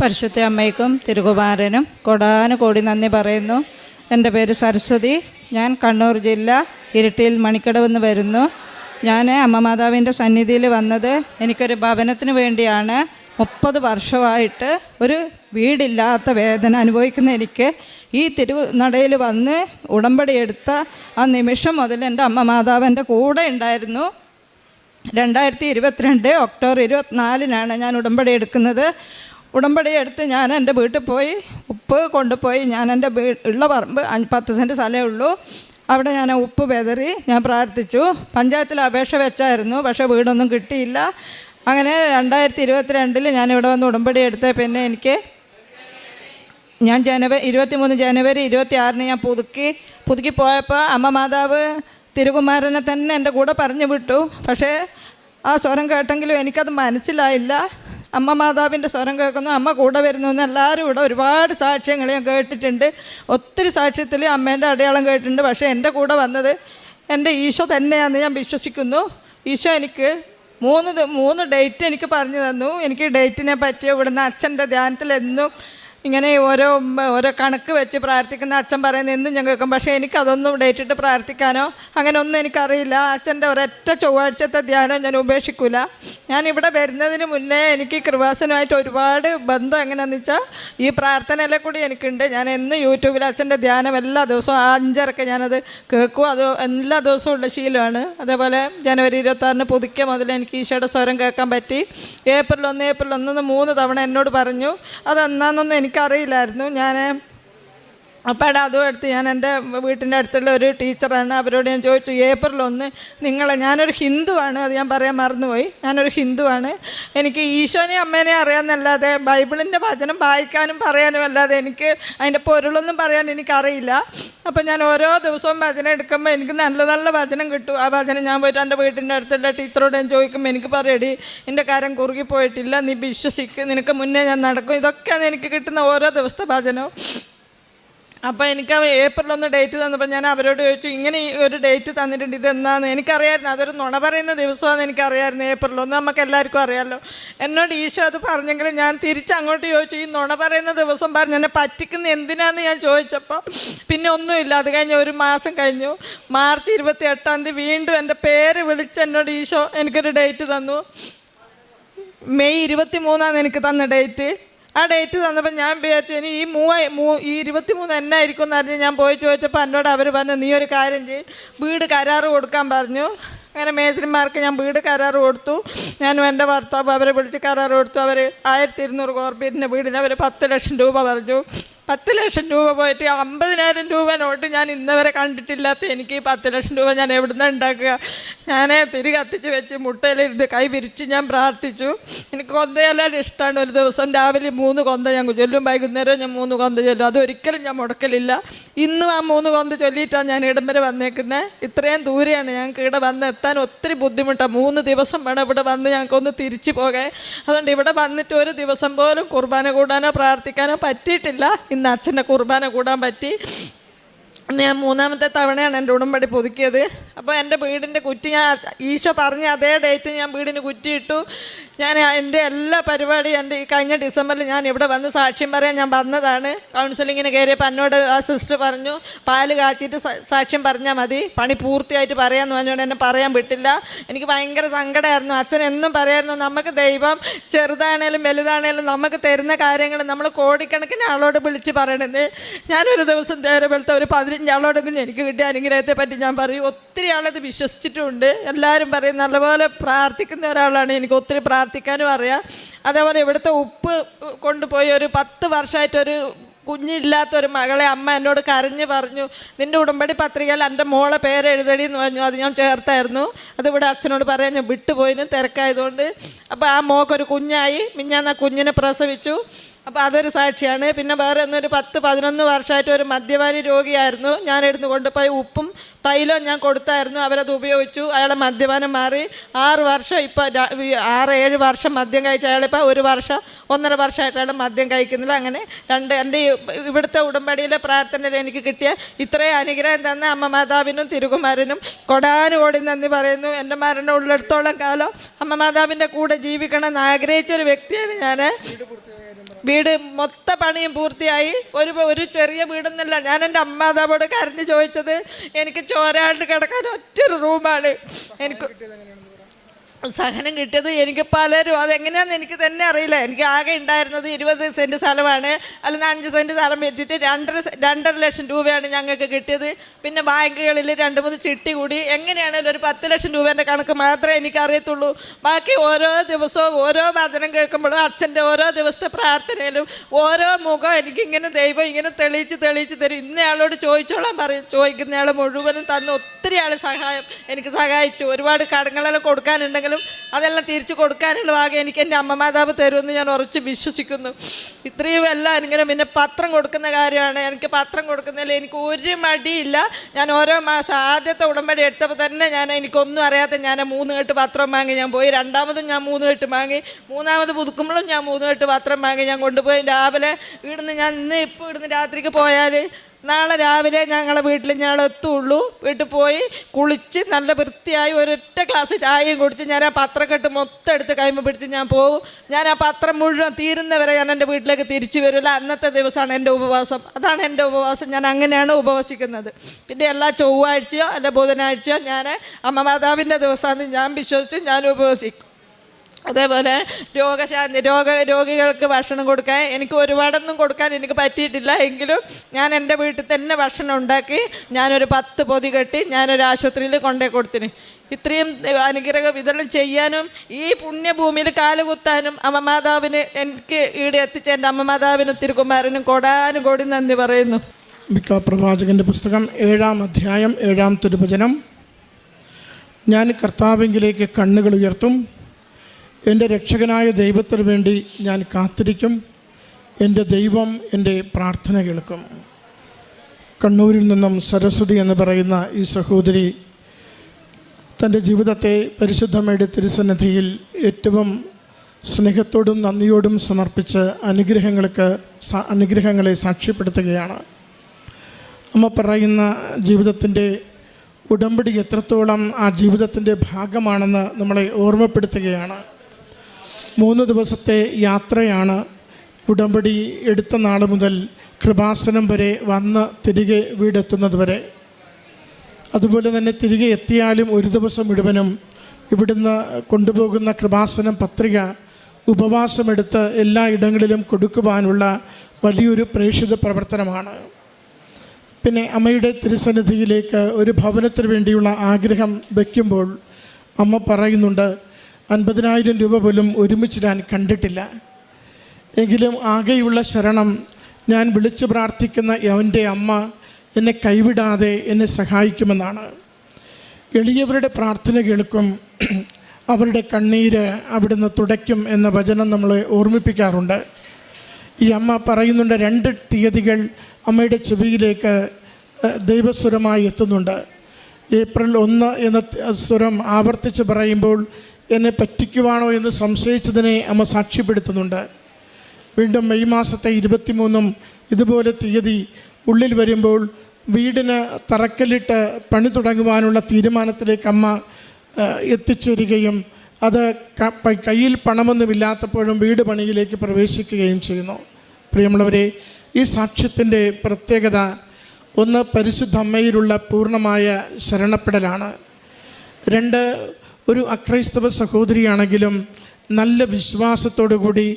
പരിശുദ്ധ അമ്മയ്ക്കും തിരുകുമാരനും കൊടാന കോടി നന്ദി പറയുന്നു. എന്റെ പേര് സരസ്വതി. ഞാൻ കണ്ണൂർ ജില്ല ഇരിട്ടിയിൽ മണിക്കടവെന്ന് വരുന്നു. ഞാൻ അമ്മ മാതാവിന്റെ സന്നിധിയിൽ വന്നത് എനിക്കൊരു ഭവനത്തിന് വേണ്ടിയാണ്. മുപ്പത് വർഷമായിട്ട് ഒരു വീടില്ലാത്ത വേദന അനുഭവിക്കുന്ന എനിക്ക് ഈ തിരുനടയിൽ വന്ന് ഉടമ്പടി എടുത്ത ആ നിമിഷം മുതൽ എന്റെ അമ്മ മാതാവിന്റെ കൂടെ ഉണ്ടായിരുന്നു. രണ്ടായിരത്തി ഇരുപത്തിരണ്ട് ഒക്ടോബർ ഇരുപത്തിനാലിനാണ് ഞാൻ ഉടമ്പടി എടുക്കുന്നത്. ഉടമ്പടി എടുത്ത് ഞാൻ എന്റെ വീട്ടിൽ പോയി ഉപ്പ് കൊണ്ടുപോയി ഞാൻ എന്റെ വീ ഉള്ള പറമ്പ് പത്ത് സെന്റ് സ്ഥലമേ ഉള്ളൂ. അവിടെ ഞാൻ ഉപ്പ് വെതറി ഞാൻ പ്രാർത്ഥിച്ചു. പഞ്ചായത്തിൽ അപേക്ഷ വെച്ചായിരുന്നു പക്ഷേ വീടൊന്നും കിട്ടിയില്ല. അങ്ങനെ രണ്ടായിരത്തി ഇരുപത്തിരണ്ടിൽ ഞാൻ ഇവിടെ വന്ന് ഉടമ്പടി എടുത്ത പിന്നെ എനിക്ക് ഞാൻ ജനുവരി ഇരുപത്തിമൂന്ന് ജനുവരി ഇരുപത്തി ആറിന് ഞാൻ പുതുക്കി പുതുക്കി പോയപ്പോൾ അമ്മ മാതാവ് തിരുകുമാരനെ തന്നെ എന്റെ കൂടെ പറഞ്ഞു വിട്ടു. പക്ഷേ ആ സ്വരം കേട്ടെങ്കിലും എനിക്കത് മനസ്സിലായില്ല. അമ്മ മാതാവിന്റെ സ്വരം കേൾക്കുന്നു. അമ്മ കൂടെ വരുന്നു എന്ന് എല്ലാവരും ഇവിടെ ഒരുപാട് സാക്ഷ്യങ്ങൾ ഞാൻ കേട്ടിട്ടുണ്ട്. ഒത്തിരി സാക്ഷ്യത്തിൽ അമ്മേന്റെ അടയാളം കേട്ടിട്ടുണ്ട്. പക്ഷേ എന്റെ കൂടെ വന്നത് എന്റെ ഈശോ തന്നെയാണെന്ന് ഞാൻ വിശ്വസിക്കുന്നു. ഈശോ എനിക്ക് മൂന്ന് മൂന്ന് ഡേറ്റ് എനിക്ക് പറഞ്ഞു തന്നു. എനിക്ക് ഡേറ്റിനെ പറ്റി ഇവിടുന്ന് അച്ഛന്റെ ധ്യാനത്തിൽ എന്നും ഇങ്ങനെ ഓരോ ഓരോ കണക്ക് വെച്ച് പ്രാർത്ഥിക്കുന്ന അച്ഛൻ പറയുന്ന എന്നും ഞാൻ കേൾക്കും. പക്ഷേ എനിക്കതൊന്നും ഡേറ്റിട്ട് പ്രാർത്ഥിക്കാനോ അങ്ങനെ ഒന്നും എനിക്കറിയില്ല. അച്ഛന്റെ ഒരൊറ്റ ചൊവ്വാഴ്ചത്തെ ധ്യാനം ഞാൻ ഉപേക്ഷിക്കില്ല ഞാൻ ഇവിടെ വരുന്നതിന് മുന്നേ എനിക്ക് കൃവാസനുമായിട്ട് ഒരുപാട് ബന്ധം എങ്ങനെയാണെന്ന് വെച്ചാൽ ഈ പ്രാർത്ഥനയിലെ കൂടി എനിക്കുണ്ട്. ഞാൻ എന്നും യൂട്യൂബിൽ അച്ഛന്റെ ധ്യാനം എല്ലാ ദിവസവും അഞ്ചരക്ക് ഞാനത് കേൾക്കും. അത് എല്ലാ ദിവസവും ഉള്ള ശീലമാണ്. അതേപോലെ ജനുവരി ഇരുപത്താറിന് പുതുക്കിയ മുതൽ എനിക്ക് ഈശോയുടെ സ്വരം കേൾക്കാൻ പറ്റി. ഏപ്രിൽ ഒന്ന് ഏപ്രിൽ ഒന്ന് മൂന്ന് തവണ എന്നോട് പറഞ്ഞു. അതെന്നാന്നൊന്നും എനിക്കറിയില്ലായിരുന്നു. ഞാൻ അപ്പോൾ അതും എടുത്ത് ഞാൻ എന്റെ വീട്ടിന്റെ അടുത്തുള്ള ഒരു ടീച്ചറാണ്. അവരോട് ഞാൻ ചോദിച്ചു ഏപ്രിൽ ഒന്ന് നിങ്ങൾ ഞാനൊരു ഹിന്ദുവാണ്. അത് ഞാൻ പറയാൻ മറന്നുപോയി. ഞാനൊരു ഹിന്ദുവാണ്. എനിക്ക് ഈശോനെ അമ്മേനെ അറിയാമെന്നല്ലാതെ ബൈബിളിന്റെ വചനം വായിക്കാനും പറയാനും അല്ലാതെ എനിക്ക് അതിന്റെ പൊരുളൊന്നും പറയാൻ എനിക്കറിയില്ല. അപ്പോൾ ഞാൻ ഓരോ ദിവസവും വചനം എടുക്കുമ്പോൾ എനിക്ക് നല്ല നല്ല വചനം കിട്ടും. ആ വചനം ഞാൻ പോയിട്ട് എന്റെ വീട്ടിന്റെ അടുത്തുള്ള ടീച്ചറോട് ഞാൻ ചോദിക്കുമ്പോൾ എനിക്ക് പറയടി എന്റെ കാര്യം കുറുകി പോയിട്ടില്ല. നീ വിശ്വസിക്ക്. നിനക്ക് മുന്നേ ഞാൻ നടക്കും. ഇതൊക്കെയാണ് എനിക്ക് കിട്ടുന്ന ഓരോ ദിവസത്തെ വചനവും. അപ്പോൾ എനിക്ക് ഏപ്രിൽ ഒന്ന് ഡേറ്റ് തന്നപ്പോൾ ഞാൻ അവരോട് ചോദിച്ചു ഇങ്ങനെ ഒരു ഡേറ്റ് തന്നിട്ടുണ്ട് ഇതെന്നാന്ന് എനിക്കറിയായിരുന്നു അതൊരു നുണ പറയുന്ന ദിവസമാണെന്ന് എനിക്കറിയായിരുന്നു ഏപ്രിൽ ഒന്ന് നമുക്ക് എല്ലാവർക്കും അറിയാമല്ലോ എന്നോട് ഈശോ അത് പറഞ്ഞെങ്കിലും ഞാൻ തിരിച്ച് അങ്ങോട്ട് ചോദിച്ചു ഈ നുണ പറയുന്ന ദിവസം പറഞ്ഞു എന്നെ പറ്റിക്കുന്ന എന്തിനാന്ന് ഞാൻ ചോദിച്ചപ്പോൾ പിന്നെ ഒന്നുമില്ല അത് കഴിഞ്ഞ് ഒരു മാസം കഴിഞ്ഞു. മാർച്ച് ഇരുപത്തി എട്ടാം തീയതി വീണ്ടും എന്റെ പേര് വിളിച്ച് എന്നോട് ഈശോ എനിക്കൊരു ഡേറ്റ് തന്നു. മെയ് ഇരുപത്തി മൂന്നാണ് എനിക്ക് തന്ന ഡേറ്റ് ആ ഡേറ്റ് തന്നപ്പോൾ ഞാൻ വിചാരിച്ചു ഇനി ഈ മൂവ മൂ ഈ ഇരുപത്തി മൂന്ന് എന്നായിരിക്കും എന്ന് അറിഞ്ഞ് ഞാൻ പോയി ചോദിച്ചപ്പോൾ എന്നോട് അവർ പറഞ്ഞു നീ ഒരു കാര്യം ചെയ്യും വീട് കരാറ് കൊടുക്കാൻ പറഞ്ഞു. അങ്ങനെ മേസ്ത്രിമാർക്ക് ഞാൻ വീട് കരാറ് കൊടുത്തു. ഞാനും എന്റെ ഭർത്താവ് അവരെ വിളിച്ച് കരാറ് കൊടുത്തു. അവർ ആയിരത്തി ഇരുന്നൂറ് കോർപ്പറേറ്റിന്റെ വീടിന് അവർ പത്ത് ലക്ഷം രൂപ പറഞ്ഞു. പത്ത് ലക്ഷം രൂപ പോയിട്ട് അമ്പതിനായിരം രൂപ നോട്ട് ഞാൻ ഇന്നവരെ കണ്ടിട്ടില്ലാത്ത എനിക്ക് ഈ പത്ത് ലക്ഷം രൂപ ഞാൻ എവിടുന്ന് ഉണ്ടാക്കുക? ഞാൻ തിരി കത്തിച്ച് വെച്ച് മുട്ടയിലിരുന്ന് കൈ വിരിച്ച് ഞാൻ പ്രാർത്ഥിച്ചു. എനിക്ക് കൊന്തയെല്ലാം ഇഷ്ടമാണ് ഒരു ദിവസം രാവിലെ മൂന്ന് കൊന്ത ഞാൻ ചൊല്ലും വൈകുന്നേരം ഞാൻ മൂന്ന് കൊന്ത ചൊല്ലും. അതൊരിക്കലും ഞാൻ മുടക്കലില്ല. ഇന്നും ആ മൂന്ന് കൊന്ത ചൊല്ലിയിട്ടാണ് ഞാൻ ഇടം വരെ വന്നേക്കുന്നത് ഇത്രയും ദൂരെയാണ് ഞങ്ങൾക്ക് ഇവിടെ വന്ന് എത്താൻ ഒത്തിരി ബുദ്ധിമുട്ടാണ് മൂന്ന് ദിവസം വേണം ഇവിടെ വന്ന് ഞങ്ങൾക്കൊന്ന് തിരിച്ചു പോകേ അതുകൊണ്ട് ഇവിടെ വന്നിട്ട് ഒരു ദിവസം പോലും കുർബാന കൂടാനോ പ്രാർത്ഥിക്കാനോ പറ്റിയിട്ടില്ല. ഇന്ന് അച്ഛന്റെ കുർബാന കൂടാൻ പറ്റി. ഞാൻ മൂന്നാമത്തെ തവണയാണ് എന്റെ ഉടമ്പടി പുതുക്കിയത്. അപ്പോൾ എന്റെ വീടിന്റെ കുറ്റി ഞാൻ ഈശോ പറഞ്ഞ അതേ ഡേറ്റ് ഞാൻ വീടിന് കുറ്റിയിട്ടു. ഞാൻ എന്റെ എല്ലാ പരിപാടിയും എന്റെ ഈ കഴിഞ്ഞ ഡിസംബറിൽ ഞാൻ ഇവിടെ വന്ന് സാക്ഷ്യം പറയാൻ ഞാൻ വന്നതാണ്. കൗൺസിലിങ്ങിന് കയറിയപ്പോൾ എന്നോട് ആ സിസ്റ്റർ പറഞ്ഞു പാൽ കാച്ചിട്ട് സാക്ഷ്യം പറഞ്ഞാൽ മതി. പണി പൂർത്തിയായിട്ട് പറയാമെന്ന് പറഞ്ഞുകൊണ്ട് എന്നെ പറയാൻ വിട്ടില്ല. എനിക്ക് ഭയങ്കര സങ്കടമായിരുന്നു അച്ഛൻ എന്നും പറയായിരുന്നു നമുക്ക് ദൈവം ചെറുതാണേലും വലുതാണേലും നമുക്ക് തരുന്ന കാര്യങ്ങൾ നമ്മൾ കോടിക്കണക്കിന് ആളോട് വിളിച്ച് പറയണത്. ഞാനൊരു ദിവസം നേരെ വെളുത്ത ഒരു പതിനഞ്ച് ആളോടെങ്കിലും എനിക്ക് കിട്ടിയ അനുഗ്രഹത്തെ പറ്റി ഞാൻ പറയും. ഒത്തിരി ആളത് വിശ്വസിച്ചിട്ടുണ്ട്. എല്ലാവരും പറയും നല്ലപോലെ പ്രാർത്ഥിക്കുന്ന ഒരാളാണ്. എനിക്ക് ഒത്തിരി പ്രാർത്ഥിക്കാനും അറിയാം. അതേപോലെ ഇവിടുത്തെ ഉപ്പ് കൊണ്ടുപോയി ഒരു പത്ത് വർഷമായിട്ടൊരു കുഞ്ഞില്ലാത്തൊരു മകളെ അമ്മ എന്നോട് കരഞ്ഞ് പറഞ്ഞു. നിന്റെ ഉടമ്പടി പത്രികയിൽ എന്റെ മോളെ പേര് എഴുതടി എന്ന് പറഞ്ഞു. അത് ഞാൻ ചേർത്തായിരുന്നു. അത് ഇവിടെ അച്ഛനോട് പറയാൻ ഞാൻ വിട്ടുപോയിന് തിരക്കായതുകൊണ്ട്. അപ്പോൾ ആ മോക്കൊരു കുഞ്ഞായി. മിഞ്ഞാന്ന് ആ കുഞ്ഞിനെ പ്രസവിച്ചു. അപ്പോൾ അതൊരു സാക്ഷിയാണ്. പിന്നെ വേറെ ഒന്നൊരു പത്ത് പതിനൊന്ന് വർഷമായിട്ട് ഒരു മദ്യപാനി രോഗിയായിരുന്നു. ഞാൻ എടുത്ത് കൊണ്ടുപോയി ഉപ്പും തൈലവും ഞാൻ കൊടുത്തായിരുന്നു. അവരത് ഉപയോഗിച്ചു. അയാളെ മദ്യപാനം മാറി. ആറ് വർഷം ഇപ്പോൾ ആറ് ഏഴ് വർഷം മദ്യം കഴിച്ച അയാളിപ്പോൾ ഒരു വർഷം ഒന്നര വർഷമായിട്ട് മദ്യം കഴിക്കുന്നില്ല. അങ്ങനെ രണ്ട് എന്റെ ഇവിടുത്തെ ഉടമ്പടിയിലെ പ്രാർത്ഥനയിൽ എനിക്ക് കിട്ടിയ ഇത്രയും അനുഗ്രഹം തന്ന അമ്മ മാതാവിനും തിരുകുമാരനും കൊടാനുകോടി നന്ദി പറയുന്നു. എന്റെ മരണം ഉള്ളിടത്തോളം കാലം അമ്മ മാതാവിന്റെ കൂടെ ജീവിക്കണം എന്ന് ആഗ്രഹിച്ച ഒരു വ്യക്തിയാണ് ഞാൻ വീട് മൊത്ത പണിയും പൂർത്തിയായി. ഒരു ഒരു ചെറിയ വീടൊന്നുമില്ല ഞാൻ എന്റെ അമ്മാതാവോട് കരഞ്ഞ് ചോദിച്ചത് എനിക്ക് ചോരാണ്ട് കിടക്കാൻ ഒറ്റൊരു റൂമാണ് എനിക്ക് സഹനം കിട്ടിയത് എനിക്ക് പലരും. അതെങ്ങനെയാണെന്ന് എനിക്ക് തന്നെ അറിയില്ല. എനിക്ക് ആകെ ഉണ്ടായിരുന്നത് ഇരുപത് സെന്റ് സ്ഥലമാണ്. അല്ലെങ്കിൽ അഞ്ച് സെന്റ് സ്ഥലം വെച്ചിട്ട് രണ്ടര രണ്ടര ലക്ഷം രൂപയാണ് ഞങ്ങൾക്ക് കിട്ടിയത്. പിന്നെ ബാങ്കുകളിൽ രണ്ട് മൂന്ന് ചിട്ടി കൂടി. എങ്ങനെയാണെങ്കിലും ഒരു പത്ത് ലക്ഷം രൂപേന്റെ കണക്ക് മാത്രമേ എനിക്ക് അറിയത്തുള്ളൂ ബാക്കി ഓരോ ദിവസവും ഓരോ വചനം കേൾക്കുമ്പോഴും അച്ഛന്റെ ഓരോ ദിവസത്തെ പ്രാർത്ഥനയിലും ഓരോ മുഖം എനിക്കിങ്ങനെ ദൈവം ഇങ്ങനെ തെളിയിച്ച് തെളിയിച്ച് തരും. ഇന്നയാളോട് ചോദിച്ചോളാൻ പറയും. ചോദിക്കുന്നയാൾ മുഴുവനും തന്ന് ഒത്തിരി ആൾ സഹായം എനിക്ക് സഹായിച്ചു. ഒരുപാട് കടങ്ങളെല്ലാം കൊടുക്കാനുണ്ടെങ്കിലും അതെല്ലാം തിരിച്ചു കൊടുക്കാനുള്ള ഭാഗം എനിക്ക് എന്റെ അമ്മ മാതാവ് തരുമെന്ന് ഞാൻ ഉറച്ച് വിശ്വസിക്കുന്നു. ഇത്രയും എല്ലാം ഇങ്ങനെ പിന്നെ പത്രം കൊടുക്കുന്ന കാര്യമാണ്. എനിക്ക് പത്രം കൊടുക്കുന്നതിൽ എനിക്ക് ഒരു മടിയില്ല. ഞാൻ ഓരോ മാസം ആദ്യത്തെ ഉടമ്പടി എടുത്തപ്പോൾ തന്നെ ഞാൻ എനിക്കൊന്നും അറിയാത്ത ഞാൻ മൂന്ന് കെട്ട് പത്രം വാങ്ങി ഞാൻ പോയി. രണ്ടാമതും ഞാൻ മൂന്ന് കെട്ട് വാങ്ങി. മൂന്നാമത് പുതുക്കുമ്പോഴും ഞാൻ മൂന്ന് കെട്ട് പത്രം വാങ്ങി ഞാൻ കൊണ്ടുപോയി. രാവിലെ ഇവിടുന്ന് ഞാൻ ഇന്ന് ഇപ്പോൾ ഇവിടുന്ന് രാത്രിക്ക് പോയാൽ നാളെ രാവിലെ ഞങ്ങളെ വീട്ടിൽ ഞങ്ങൾ എത്തുള്ളൂ. വീട്ടിൽ പോയി കുളിച്ച് നല്ല വൃത്തിയായി ഒരൊറ്റ ഗ്ലാസ് ചായയും കുടിച്ച് ഞാൻ ആ പത്രക്കെട്ട് മൊത്തം എടുത്ത് കൈമ പിടിച്ച് ഞാൻ പോകും. ഞാൻ ആ പത്രം മുഴുവൻ തീരുന്നവരെ ഞാൻ എന്റെ വീട്ടിലേക്ക് തിരിച്ചു വരില്ല. അന്നത്തെ ദിവസമാണ് എന്റെ ഉപവാസം. അതാണ് എന്റെ ഉപവാസം. ഞാൻ അങ്ങനെയാണ് ഉപവസിക്കുന്നത്. പിന്നെ എല്ലാ ചൊവ്വാഴ്ചയോ അല്ല ബുധനാഴ്ചയോ ഞാൻ അമ്മമാതാവിന്റെ ദിവസമാണ്. ഞാൻ വിശ്വസിച്ച് ഞാൻ ഉപവസിക്കും. അതേപോലെ രോഗശാന്തി രോഗ രോഗികൾക്ക് ഭക്ഷണം കൊടുക്കാൻ എനിക്ക് ഒരുപാടൊന്നും കൊടുക്കാൻ എനിക്ക് പറ്റിയിട്ടില്ല. എങ്കിലും ഞാൻ എന്റെ വീട്ടിൽ തന്നെ ഭക്ഷണം ഉണ്ടാക്കി ഞാനൊരു പത്ത് പൊതി കെട്ടി ഞാനൊരു ആശുപത്രിയിൽ കൊണ്ടേ കൊടുത്തിന്. ഇത്രയും അനുഗ്രഹം ഇതെല്ലാം ചെയ്യാനും ഈ പുണ്യഭൂമിയിൽ കാലുകുത്താനും അമ്മമാതാവിന് എനിക്ക് ഈടെ എത്തിച്ച എന്റെ അമ്മമാതാവിനും തിരുക്കുമാരനും കൊടാനും കൂടി നന്ദി പറയുന്നു. മിക്ക പ്രവാചകന്റെ പുസ്തകം ഏഴാം അധ്യായം ഏഴാം തിരുഭജനം ഞാൻ കർത്താവിങ്കിലേക്ക് കണ്ണുകൾ ഉയർത്തും. എന്റെ രക്ഷകനായ ദൈവത്തിന് വേണ്ടി ഞാൻ കാത്തിരിക്കും. എന്റെ ദൈവം എന്റെ പ്രാർത്ഥന കേൾക്കും. കണ്ണൂരിൽ നിന്നും സരസ്വതി എന്ന് പറയുന്ന ഈ സഹോദരി തന്റെ ജീവിതത്തെ പരിശുദ്ധമയുടെ തിരുസന്നിധിയിൽ ഏറ്റവും സ്നേഹത്തോടും നന്ദിയോടും സമർപ്പിച്ച് അനുഗ്രഹങ്ങൾക്ക് അനുഗ്രഹങ്ങളെ സാക്ഷ്യപ്പെടുത്തുകയാണ്. അമ്മ പറയുന്ന ജീവിതത്തിന്റെ ഉടമ്പടി എത്രത്തോളം ആ ജീവിതത്തിന്റെ ഭാഗമാണെന്ന് നമ്മളെ ഓർമ്മപ്പെടുത്തുകയാണ്. മൂന്ന് ദിവസത്തെ യാത്രയാണ് ഉടമ്പടി എടുത്ത നാൾ മുതൽ കൃപാസനം വരെ വന്ന് തിരികെ വീടെത്തുന്നത് വരെ. അതുപോലെ തന്നെ തിരികെ എത്തിയാലും ഒരു ദിവസം ഇടുവനും ഇവിടുന്ന് കൊണ്ടുപോകുന്ന കൃപാസനം പത്രിക ഉപവാസമെടുത്ത് എല്ലാ ഇടങ്ങളിലും കൊടുക്കുവാനുള്ള വലിയൊരു പ്രേക്ഷിത പ്രവർത്തനമാണ്. പിന്നെ അമ്മയുടെ തിരുസന്നിധിയിലേക്ക് ഒരു ഭവനത്തിന് വേണ്ടിയുള്ള ആഗ്രഹം വയ്ക്കുമ്പോൾ അമ്മ പറയുന്നുണ്ട് അൻപതിനായിരം രൂപ പോലും ഒരുമിച്ച് ഞാൻ കണ്ടിട്ടില്ല. എങ്കിലും ആകെയുള്ള ശരണം ഞാൻ വിളിച്ചു പ്രാർത്ഥിക്കുന്ന അവന്റെ അമ്മ എന്നെ കൈവിടാതെ എന്നെ സഹായിക്കുമെന്നാണ്. എളിയവരുടെ പ്രാർത്ഥന കേൾക്കും. അവരുടെ കണ്ണീര് അവിടുന്ന് തുടയ്ക്കും എന്ന വചനം നമ്മളെ ഓർമ്മിപ്പിക്കാറുണ്ട്. ഈ അമ്മ പറയുന്നുണ്ട് രണ്ട് തീയതികൾ അമ്മയുടെ ചെവിയിലേക്ക് ദൈവസ്വരമായി എത്തുന്നുണ്ട്. ഏപ്രിൽ ഒന്ന് എന്ന സ്വരം ആവർത്തിച്ച് പറയുമ്പോൾ എന്നെ പറ്റിക്കുവാണോ എന്ന് സംശയിച്ചതിനെ അമ്മ സാക്ഷ്യപ്പെടുത്തുന്നുണ്ട്. വീണ്ടും മെയ് മാസത്തെ ഇരുപത്തിമൂന്നും ഇതുപോലെ തീയതി ഉള്ളിൽ വരുമ്പോൾ വീടിന് തറക്കല്ലിട്ട് പണി തുടങ്ങുവാനുള്ള തീരുമാനത്തിലേക്ക് അമ്മ എത്തിച്ചേരുകയും അത് കയ്യിൽ പണമൊന്നുമില്ലാത്തപ്പോഴും വീട് പണിയിലേക്ക് പ്രവേശിക്കുകയും ചെയ്യുന്നു. പ്രിയമുള്ളവരെ ഈ സാക്ഷ്യത്തിന്റെ പ്രത്യേകത ഒന്ന് പരിശുദ്ധ അമ്മയിലുള്ള പൂർണമായ ശരണപ്പെടലാണ്. രണ്ട് ഒരു അക്രൈസ്തവ സഹോദരിയാണെങ്കിലും നല്ല വിശ്വാസത്തോടു കൂടി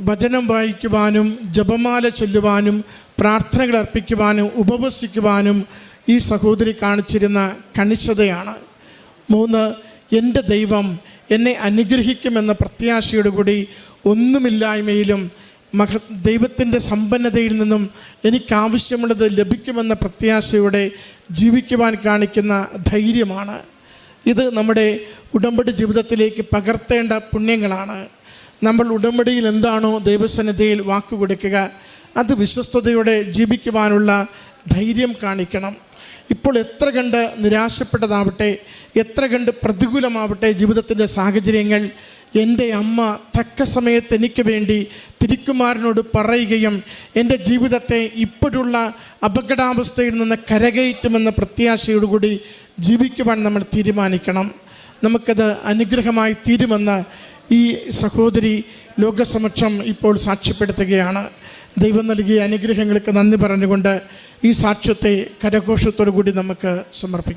വചനം വായിക്കുവാനും ജപമാല ചൊല്ലുവാനും പ്രാർത്ഥനകൾ അർപ്പിക്കുവാനും ഉപവസിക്കുവാനും ഈ സഹോദരി കാണിച്ചിരുന്ന കണിശതയാണ്. മൂന്ന് എന്റെ ദൈവം എന്നെ അനുഗ്രഹിക്കുമെന്ന പ്രത്യാശയോടുകൂടി ഒന്നുമില്ലായ്മയിലും മഹ ദൈവത്തിന്റെ സമ്പന്നതയിൽ നിന്നും എനിക്കാവശ്യമുള്ളത് ലഭിക്കുമെന്ന പ്രത്യാശയോടെ ജീവിക്കുവാൻ കാണിക്കുന്ന ധൈര്യമാണ്. ഇത് നമ്മുടെ ഉടമ്പടി ജീവിതത്തിലേക്ക് പകർത്തേണ്ട പുണ്യങ്ങളാണ്. നമ്മൾ ഉടമ്പടിയിൽ എന്താണോ ദൈവസന്നിധിയിൽ വാക്കു കൊടുക്കുക അത് വിശ്വസ്തയോടെ ജീവിക്കുവാനുള്ള ധൈര്യം കാണിക്കണം. ഇപ്പോൾ എത്ര കണ്ട് നിരാശപ്പെട്ടതാവട്ടെ എത്ര കണ്ട് പ്രതികൂലമാവട്ടെ ജീവിതത്തിന്റെ സാഹചര്യങ്ങൾ എന്റെ അമ്മ തക്ക സമയത്ത് എനിക്ക് വേണ്ടി തിരുക്കുമാരനോട് പറയുകയും എന്റെ ജീവിതത്തെ ഇപ്പോഴുള്ള അപകടാവസ്ഥയിൽ നിന്ന് കരകയറ്റുമെന്ന പ്രത്യാശയോടുകൂടി ജീവിക്കുവാൻ നമ്മൾ തീരുമാനിക്കണം. നമുക്കത് അനുഗ്രഹമായി തീരുമെന്ന് ഈ സഹോദരി ലോകസമക്ഷം ഇപ്പോൾ സാക്ഷ്യപ്പെടുത്തുകയാണ്. ദൈവം നൽകിയ അനുഗ്രഹങ്ങൾക്ക് നന്ദി പറഞ്ഞുകൊണ്ട് ഈ സാക്ഷ്യത്തെ കരഘോഷത്തോടു കൂടി നമുക്ക് സമർപ്പിക്കാം.